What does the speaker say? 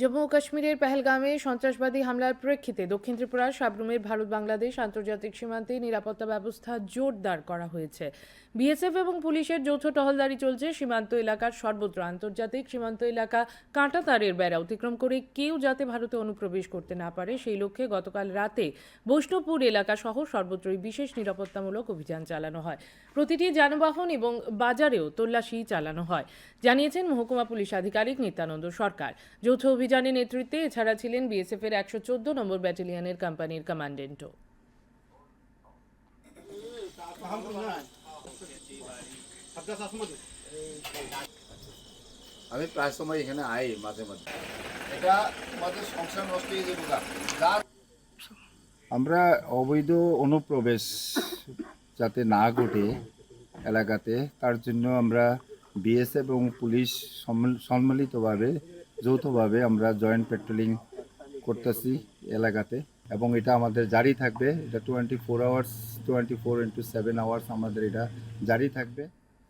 জম্মু ও কাশ্মীরের পেহেলগামে সন্ত্রাসবাদী হামলার প্রেক্ষিতে দক্ষিণ ত্রিপুরার সাবরুমের ভারত বাংলাদেশ আন্তর্জাতিক সীমান্তে নিরাপত্তা ব্যবস্থা জোরদার করা হয়েছে। বিএসএফ এবং পুলিশের যৌথ টহলদারি চলছে সীমান্ত এলাকার সর্বত্র। আন্তর্জাতিক সীমান্ত এলাকা কাঁটাতারের বেড়া অতিক্রম করে কেউ যাতে ভারতে অনুপ্রবেশ করতে না পারে সেই লক্ষ্যে গতকাল রাতে বৈষ্ণবপুর এলাকা সহ সর্বত্রই বিশেষ নিরাপত্তামূলক অভিযান চালানো হয়। প্রতিটি যানবাহন এবং বাজারেও তল্লাশি চালানো হয়, জানিয়েছেন মহকুমা পুলিশ আধিকারিক নিত্যানন্দ সরকার। যৌথ অভিযানের নেতৃত্বে এছাড়া ছিলেন বিএসএফ এর একশো চোদ্দ নম্বর ব্যাটালিয়নের কোম্পানির কমান্ডেন্টও। আমি প্রায় সময় এখানে আই মাঝে মাঝে। এটা আমাদের সংসার নষ্ট হয়ে যাবে আমরা অবৈধ অনুপ্রবেশ যাতে না ঘটে এলাকাতে তার জন্য আমরা বিএসএফ এবং পুলিশ সম্মিলিতভাবে যৌথভাবে আমরা জয়েন্ট পেট্রোলিং করতেছি এলাকাতে এবং এটা আমাদের জারি থাকবে, এটা twenty four hours twenty four into seven hours আমাদের এটা জারি থাকবে।